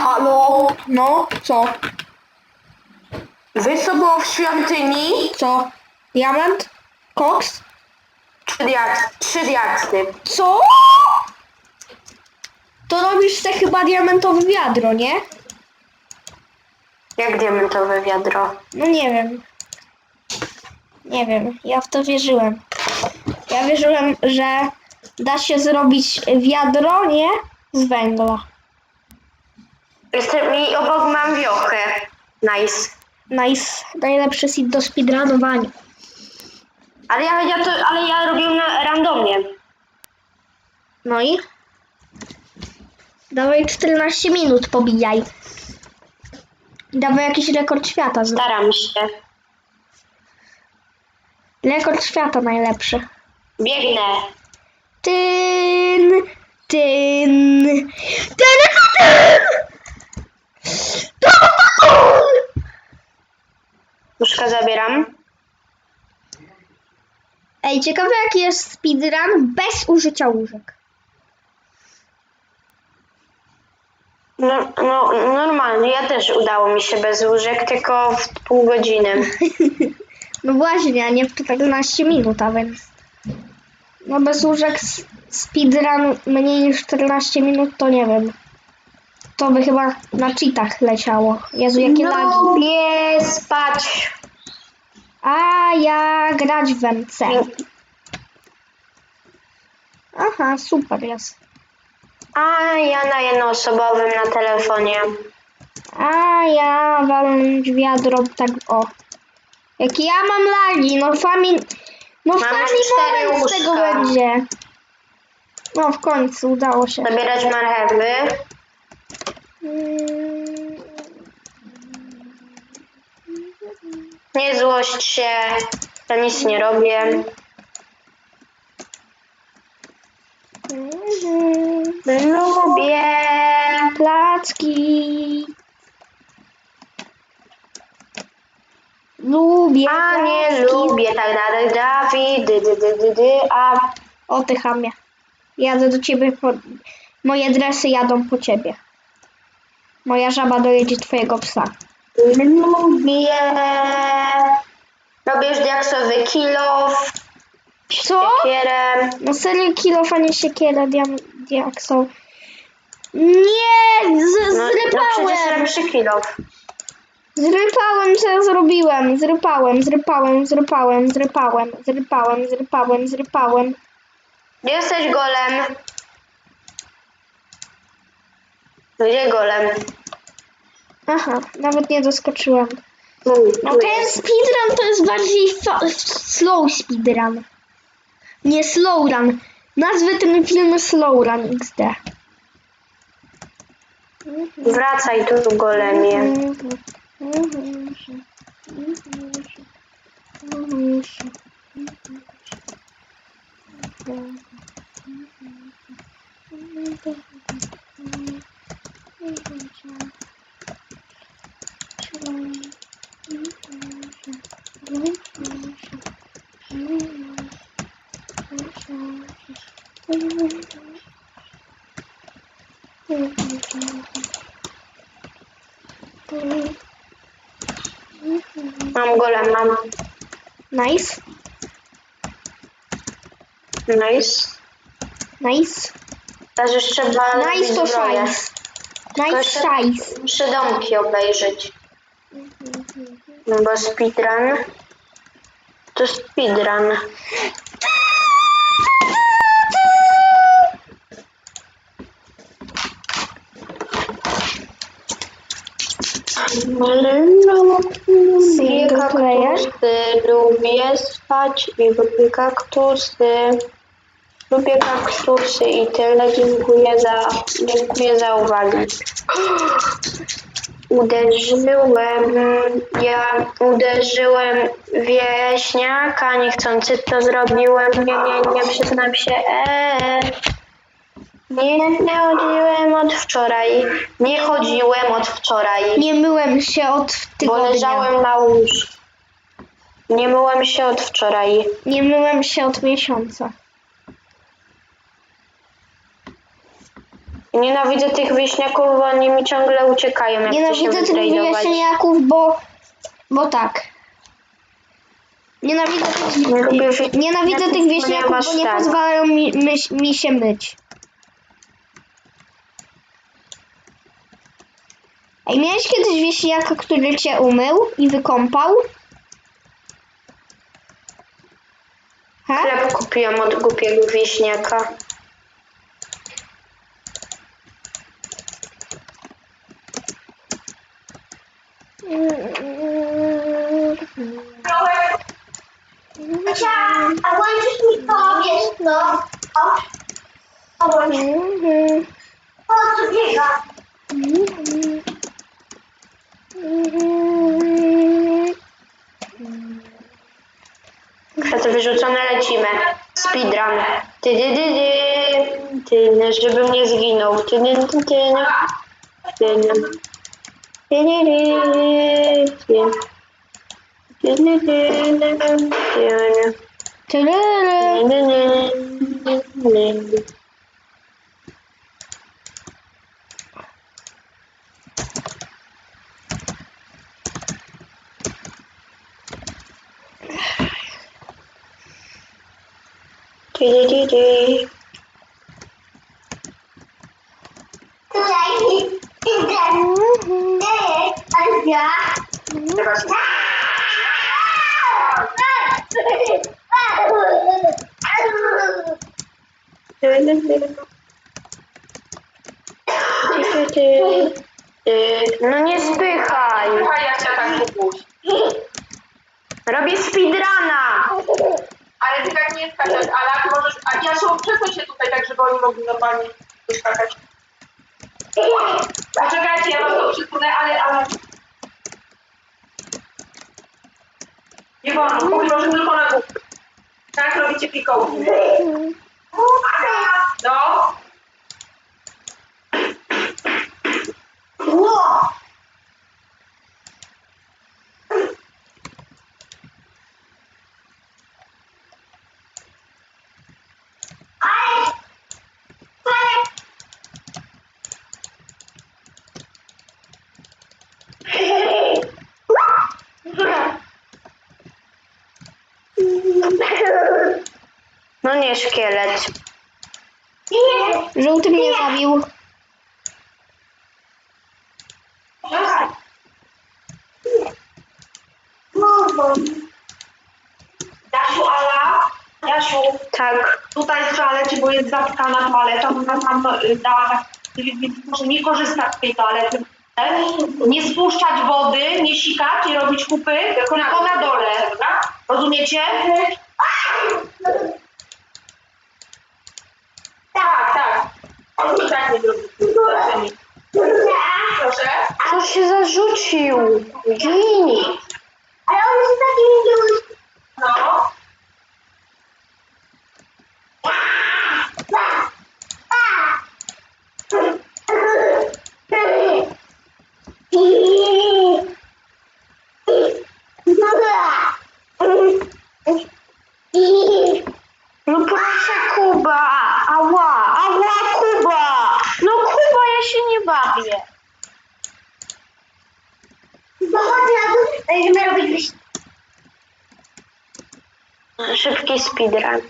Halo? No, co? Wiesz co było w świątyni? Co? Diament? Koks? Trzy, diak trzy diaksy. Co? To robisz te chyba diamentowe wiadro, nie? Jak diamentowe wiadro. No nie wiem. Nie wiem, ja w to wierzyłem. Ja wierzyłem, że da się zrobić wiadro, nie? Z węgla. Jestem i obok mam wiochę. Nice. Nice. Najlepszy seed do speedrunowania. Ale ja, ja to, ale ja robiłem na randomie. No i? Dawaj 14 minut pobijaj. Dawaj jakiś rekord świata. zrób. Staram się. Rekord świata najlepszy. Biegnę. Tyn, tyn, tyn, tyn! Puszka zabieram. Ej, ciekawe jaki jest speedrun bez użycia łóżek. No, no, normalnie, ja też udało mi się bez łóżek, tylko w pół godziny. No właśnie, a nie w 14 minut, a więc... No bez łóżek speedrun mniej niż 14 minut, to nie wiem. To by chyba na cheatach leciało. Jezu, jakie lagi. Lubię spać. A ja grać w MC. Aha, super jest. A ja na jednoosobowym na telefonie. A ja walnąć wiadro tak o. Jak ja mam lagi, no fami... No fami moment z tego będzie. No w końcu udało się. Zabierać marchewy. Nie złość się. Ja nic nie robię. Lubię. Placki. Lubię A nie lubię tak dalej. Dawid, dy, dy, dy, dy, dy, a O ty chamie. Jadę do ciebie po... Moje dresy jadą po ciebie. Moja żaba dojedzie twojego psa. lubię. Robię już diaksowy kilof. Co? Siekierę. No serio kilof, a nie siekiera diam... diaksą. Nie! Z, No, no przecież zrypałem! lepszy kilof. Zrypałem, co ja zrobiłem? Zrypałem, zrypałem, zrypałem, zrypałem, zrypałem, zrypałem, zrypałem. Jesteś golem? Gdzie golem? Aha, nawet nie doskoczyłem. Tu, No tu ten jest. speedrun to jest bardziej fa- slow speedrun. Nie slow run. Nazwę ten film slow run XD. Wracaj tu golemie. Mam golem, mam. Nice, Nice. nice, Teraz już trzeba nice to zbroję. szajs. Nice jeszcze- szajs. Muszę domki obejrzeć. No bo speedrun. To speedrun. Player? kaktusy, lubię spać i lubię kaktusy. Lubię kaktusy i tyle. Dziękuję za, dziękuję za uwagę. Uderzyłem, ja uderzyłem wieśniaka, niechcący to zrobiłem, nie, nie, nie przyznam się, eee. Nie, chodziłem od wczoraj, nie chodziłem od wczoraj, Nie myłem się od bo tygodnia. leżałem na łóżku. Nie myłem się od wczoraj. Nie myłem się od miesiąca. Nienawidzę tych wieśniaków, bo oni mi ciągle uciekają, jak chcę się Nienawidzę tych wieśniaków, bo, bo tak. Nienawidzę tych, Nie lubię wi- nienawidzę tych wieśniaków, ponieważ bo nie tak. pozwalają mi, myś, mi się myć. Ej, miałeś kiedyś wieśniaka, który cię umył i wykąpał? Ha? Chleb kupiłam od głupiego wieśniaka. Kasia, a włączysz mi to, wiesz, no. O, o, włącz. O, co biega? Kwiaty wyrzucone, lecimy. Speedrun. Ty, ty, ty, ty, ty, no, żebym nie zginął. Ty, ty, ty, ty, no. ty, no. Ty, ty, ty, ty. Ty, ty, ty, ty, ty, ty. Tyryry. Ty, ty, ty, ty. Ty, ty, ty, ty. Tutaj. No nie spychaj. Słuchaj, tak. Robię speedruna. Ale ty tak nie skakać, ale jak możesz... A ja się przesuń się tutaj tak, żeby oni mogli normalnie skakać. Poczekajcie, ja wam to przesunę, ale... ale... Nie wolno, mówię, że tylko na górę. Tak robicie pikołki. No. No nie szkielet. Żółty mnie zabił. Jasiu, Ala, Jasiu, Tak. tutaj w toalecie, bo jest zatkana toaleta, ona tam y, dała tak, więc może nie korzystać z tej toalety. Nie spuszczać wody, nie sikać, nie robić kupy, tylko na dole. Dobra? Rozumiecie? Tak, tak. On tak nie. Proszę. Co się zarzucił? Gini. Ale on jest taki miły. No. No proszę Kuba. Ała, ała Kuba. No Kuba, ja się nie bawię. Dochodzi na dół, będziemy robić wyś- Szybki speedrun.